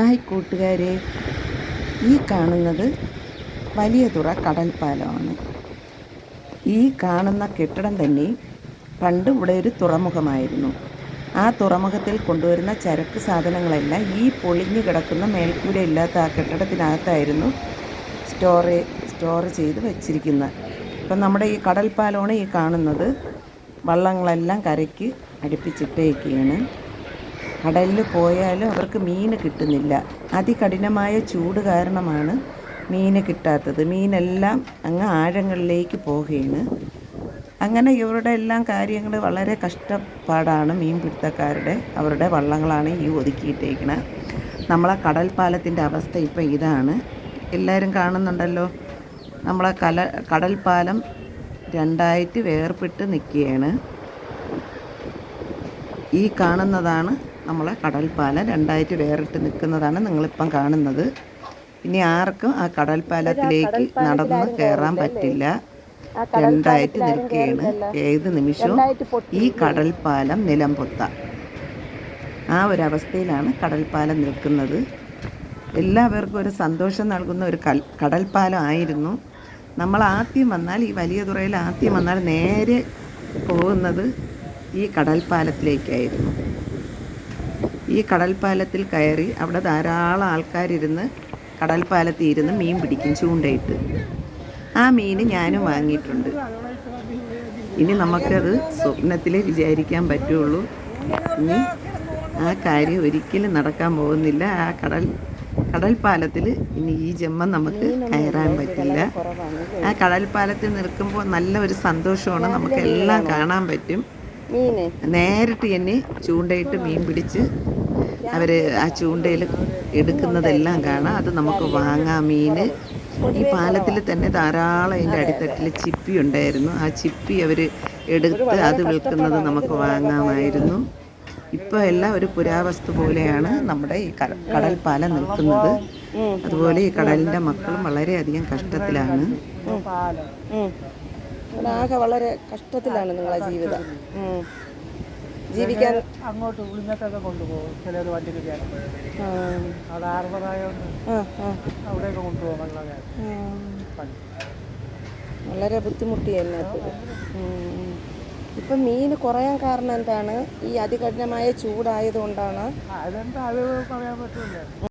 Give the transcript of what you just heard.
Hi കൂട്ടുകാരെ. ഈ കാണുന്നത് വലിയ തുറ കടൽപ്പാലമാണ്. ഈ കാണുന്ന കെട്ടിടം തന്നെ പണ്ട് ഇവിടെ ഒരു തുറമുഖമായിരുന്നു. ആ തുറമുഖത്തിൽ കൊണ്ടുവരുന്ന ചരക്ക് സാധനങ്ങളെല്ലാം ഈ പൊളിഞ്ഞു കിടക്കുന്ന മേൽക്കൂര ഇല്ലാത്ത ആ കെട്ടിടത്തിനകത്തായിരുന്നു സ്റ്റോറ് സ്റ്റോർ ചെയ്ത് വെച്ചിരിക്കുന്നത് ഇപ്പം നമ്മുടെ ഈ കടൽപ്പാലമാണ് ഈ കാണുന്നത്. വള്ളങ്ങളെല്ലാം കരയ്ക്ക് അടുപ്പിച്ചിട്ടേക്കാണ്. കടലിൽ പോയാലും അവർക്ക് മീൻ കിട്ടുന്നില്ല. അതികഠിനമായ ചൂട് കാരണമാണ് മീൻ കിട്ടാത്തത്. മീനെല്ലാം അങ്ങ് ആഴങ്ങളിലേക്ക് പോവുകയാണ്. അങ്ങനെ ഇവരുടെ എല്ലാം കാര്യങ്ങൾ വളരെ കഷ്ടപ്പാടാണ് മീൻ പിടുത്തക്കാരുടെ അവരുടെ വള്ളങ്ങളാണ് ഈ ഒതുക്കിയിട്ടേക്കണത് നമ്മളെ കടൽ കടൽപ്പാലത്തിന്റെ അവസ്ഥ ഇപ്പം ഇതാണ്. എല്ലാവരും കാണുന്നുണ്ടല്ലോ നമ്മളെ കല പാലം രണ്ടായിട്ട് വേർപെട്ട് നിൽക്കുകയാണ്. ഈ കാണുന്നതാണ് നമ്മളെ കടൽപ്പാല രണ്ടായിട്ട് വേറിട്ട് നിൽക്കുന്നതാണ് നിങ്ങളിപ്പം കാണുന്നത്. ഇനി ആർക്കും ആ കടൽപ്പാലത്തിലേക്ക് നടന്ന് കയറാൻ പറ്റില്ല. രണ്ടായിട്ട് നിൽക്കുകയാണ് ഏത് നിമിഷവും ഈ കടൽപ്പാലം നിലം നിലംപൊത്ത. ആ ഒരു അവസ്ഥയിലാണ് കടൽപ്പാലം നിൽക്കുന്നത്. എല്ലാവർക്കും ഒരു സന്തോഷം നൽകുന്ന ഒരു കൽ കടൽപ്പാലം ആയിരുന്നു. നമ്മൾ ആദ്യം വന്നാൽ ഈ വലിയ തുറയിൽ ആദ്യം വന്നാൽ നേരെ പോകുന്നത് ഈ കടൽപ്പാലത്തിലേക്കായിരുന്നു. ഈ കടൽപ്പാലത്തിൽ കയറി അവിടെ ധാരാളം ആൾക്കാരിരുന്ന് കടൽപ്പാലത്തിൽ ഇരുന്ന് മീൻ പിടിക്കും ചൂണ്ടയിട്ട്. ആ മീൻ ഞാനും വാങ്ങിയിട്ടുണ്ട്. ഇനി നമുക്കത് സ്വപ്നത്തിൽ വിചാരിക്കാൻ പറ്റുള്ളൂ. ഇനി ആ കാര്യം ഒരിക്കലും നടക്കാൻ പോകുന്നില്ല. ആ കടൽ കടൽപ്പാലത്തിൽ ഇനി ഈ ജമ്മ നമുക്ക് കയറാൻ പറ്റില്ല. ആ കടൽപ്പാലത്തിൽ നിൽക്കുമ്പോൾ നല്ല ഒരു സന്തോഷമാണ്. നമുക്ക് എല്ലാം കാണാൻ പറ്റും. നേരിട്ട് തന്നെ ചൂണ്ടയിട്ട് മീൻ പിടിച്ച് അവർ ആ ചൂണ്ടയിൽ എടുക്കുന്നതെല്ലാം കാണാം. അത് നമുക്ക് വാങ്ങാം. മീൻ ഈ പാലത്തിൽ തന്നെ ധാരാളം അതിന്റെ അടിത്തട്ടിൽ ചിപ്പി ഉണ്ടായിരുന്നു. ആ ചിപ്പി അവർ എടുത്ത് അത് വിൽക്കുന്നത് നമുക്ക് വാങ്ങാമായിരുന്നു. ഇപ്പോൾ എല്ലാം ഒരു പുരാവസ്തു പോലെയാണ് നമ്മുടെ ഈ കടൽ പാലം നിൽക്കുന്നത്. അതുപോലെ ഈ കടലിന്റെ മക്കളും വളരെയധികം കഷ്ടത്തിലാണ്. വളരെ കഷ്ടത്തിലാണ് നിങ്ങളെ ജീവിതം. ജീവിക്കാൻ അങ്ങോട്ട് ഉളിഞ്ഞത്തൊക്കെ കൊണ്ടുപോകും. ചിലർ വണ്ടിയിൽ കയറും ആ, അത് ആർബറായോണ്ട് അവിടെയൊക്കെ കൊണ്ടുപോകും വെള്ളം. വളരെ ബുദ്ധിമുട്ടി തന്നെ ഇപ്പം മീൻ കുറയാൻ കാരണം എന്താണ്? ഈ അതികഠിനമായ ചൂടായതുകൊണ്ടാണ്. കൊണ്ടാണ് അതെന്താ അത് പറയാൻ പറ്റില്ല